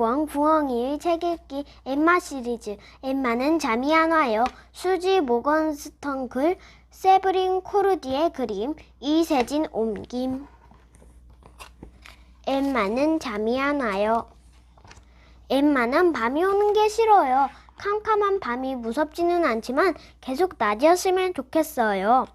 부엉부엉 부엉이의 책 읽기 엠마 시리즈 엠마는 잠이 안 와요. 수지 모건스턴 글 세브린 코르디의 그림 이세진 옮김 엠마는 잠이 안 와요. 엠마는 밤이 오는 게 싫어요. 캄캄한 밤이 무섭지는 않지만 계속 낮이었으면 좋겠어요.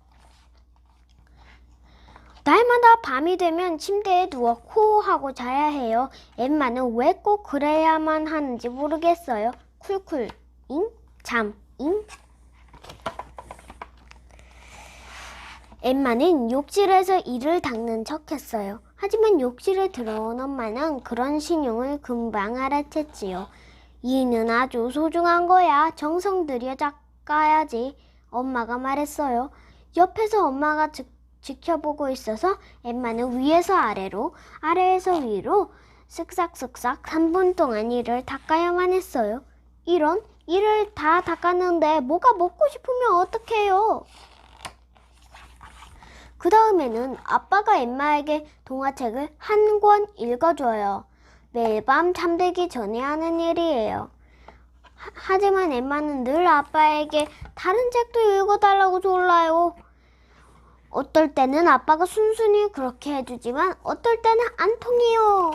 날마다 밤이 되면 침대에 누워 코 하고 자야 해요. 엠마는 왜 꼭 그래야만 하는지 모르겠어요. 쿨쿨, 잉, 잠, 잉. 엠마는 욕실에서 이를 닦는 척 했어요. 하지만 욕실에 들어온 엄마는 그런 신용을 금방 알아챘지요. 이는 아주 소중한 거야. 정성 들여 닦아야지. 엄마가 말했어요. 옆에서 엄마가 지, 지켜보고 있어서 엠마는 위에서 아래로, 아래에서 위로 쓱싹쓱싹 3분 동안 이를 닦아야만 했어요. 이런 이를 다 닦았는데 뭐가 먹고 싶으면 어떡해요? 그 다음에는 아빠가 엠마에게 동화책을 한 권 읽어줘요. 매일 밤 잠들기 전에 하는 일이에요. 하, 하지만 엠마는 늘 아빠에게 다른 책도 읽어달라고 졸라요. 어떨 때는 아빠가 순순히 그렇게 해주지만 어떨 때는 안 통해요.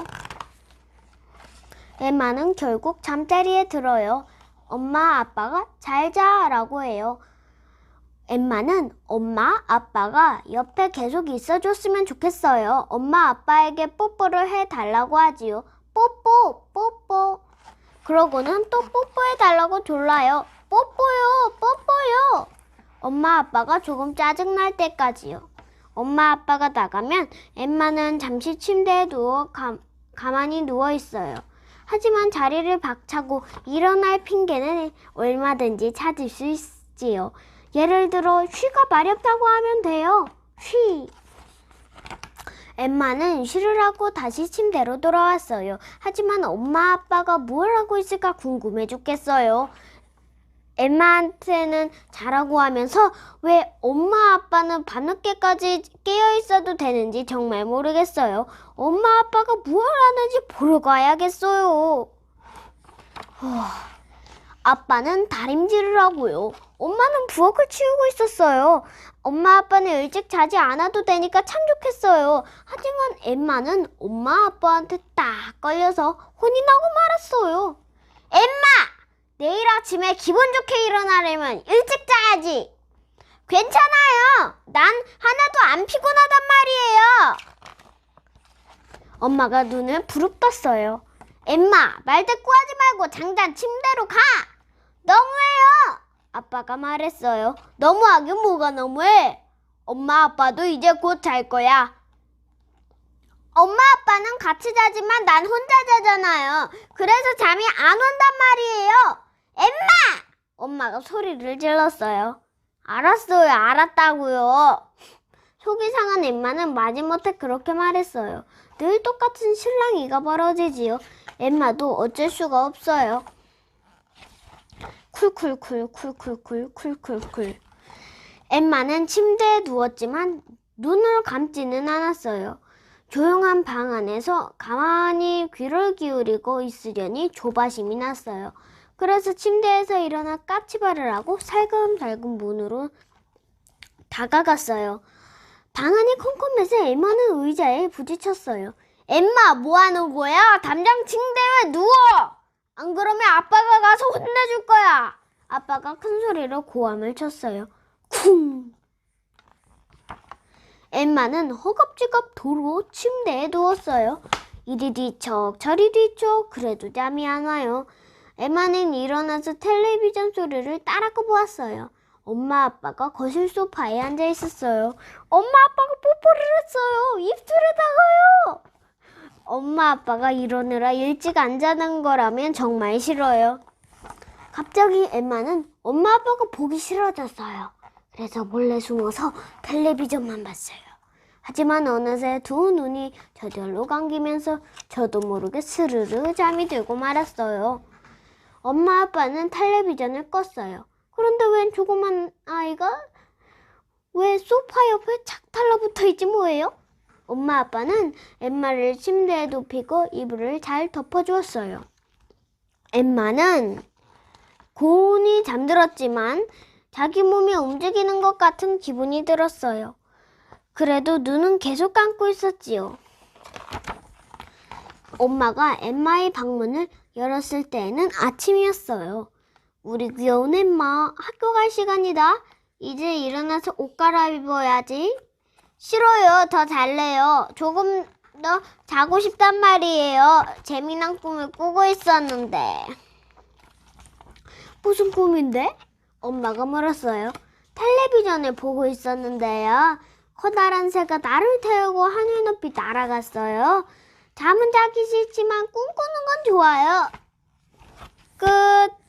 엠마는 결국 잠자리에 들어요. 엄마 아빠가 잘 자라고 해요. 엠마는 엄마, 아빠가 옆에 계속 있어줬으면 좋겠어요. 엄마, 아빠에게 뽀뽀를 해달라고 하지요. 뽀뽀, 뽀뽀. 그러고는 또 뽀뽀해달라고 졸라요. 뽀뽀요, 뽀뽀요. 엄마, 아빠가 조금 짜증날 때까지요. 엄마, 아빠가 나가면 엠마는 잠시 침대에 누워 가, 가만히 누워 있어요. 하지만 자리를 박차고 일어날 핑계는 얼마든지 찾을 수 있지요. 예를 들어 쉬가 마렵다고 하면 돼요. 쉬. 엠마는 쉬를 하고 다시 침대로 돌아왔어요. 하지만 엄마 아빠가 뭘 하고 있을까 궁금해 죽겠어요. 엠마한테는 자라고 하면서 왜 엄마 아빠는 밤늦게까지 깨어 있어도 되는지 정말 모르겠어요. 엄마 아빠가 뭘 하는지 보러 가야겠어요. 후, 아빠는 다림질을 하고요. 엄마는 부엌을 치우고 있었어요. 엄마 아빠는 일찍 자지 않아도 되니까 참 좋겠어요. 하지만 엠마는 엄마 아빠한테 딱 걸려서 혼이 나고 말았어요. 엠마! 내일 아침에 기분 좋게 일어나려면 일찍 자야지. 괜찮아요. 난 하나도 안 피곤하단 말이에요. 엄마가 눈을 부릅떴어요. 엠마, 말대꾸 하지 말고 장단 침대로 가. 너무해요. 아빠가 말했어요. 너무하긴 뭐가 너무해? 엄마 아빠도 이제 곧 잘 거야. 엄마 아빠는 같이 자지만 난 혼자 자잖아요. 그래서 잠이 안 온단 말이에요. 엠마! 엄마가 소리를 질렀어요. 알았어요. 알았다고요. 속이 상한 엠마는 마지못해 그렇게 말했어요. 늘 똑같은 실랑이가 벌어지지요. 엠마도 어쩔 수가 없어요. 쿨쿨쿨 쿨쿨쿨 쿨쿨쿨 엠마는 침대에 누웠지만 눈을 감지는 않았어요. 조용한 방 안에서 가만히 귀를 기울이고 있으려니 조바심이 났어요. 그래서 침대에서 일어나 까치발을 하고 살금살금 문으로 다가갔어요. 방 안이 컴컴해서 엠마는 의자에 부딪혔어요. 엠마 뭐하는 거야? 담장 침대에 누워! 안 그러면 아빠가 가서 혼내줄 거야. 아빠가 큰 소리로 고함을 쳤어요. 쿵! 엠마는 허겁지겁 도로 침대에 누웠어요. 이리 뒤척 저리 뒤척 그래도 잠이 안 와요. 엠마는 일어나서 텔레비전 소리를 따라가 보았어요. 엄마 아빠가 거실 소파에 앉아 있었어요. 엄마 아빠가 뽀뽀를 했어요. 입술에다가요. 엄마 아빠가 이러느라 일찍 안 자는 거라면 정말 싫어요. 갑자기 엠마는 엄마 아빠가 보기 싫어졌어요. 그래서 몰래 숨어서 텔레비전만 봤어요. 하지만 어느새 두 눈이 저절로 감기면서 저도 모르게 스르르 잠이 들고 말았어요. 엄마 아빠는 텔레비전을 껐어요. 그런데 웬 조그만 아이가 왜 소파 옆에 착 달라붙어 있지 뭐예요? 엄마 아빠는 엠마를 침대에 눕히고 이불을 잘 덮어주었어요. 엠마는 고온이 잠들었지만 자기 몸이 움직이는 것 같은 기분이 들었어요. 그래도 눈은 계속 감고 있었지요. 엄마가 엠마의 방문을 열었을 때에는 아침이었어요. 우리 귀여운 엠마, 학교 갈 시간이다. 이제 일어나서 옷 갈아입어야지. 싫어요. 더 잘래요. 조금 더 자고 싶단 말이에요. 재미난 꿈을 꾸고 있었는데. 무슨 꿈인데? 엄마가 물었어요. 텔레비전을 보고 있었는데요. 커다란 새가 나를 태우고 하늘 높이 날아갔어요. 잠은 자기 싫지만 꿈꾸는 건 좋아요. 끝.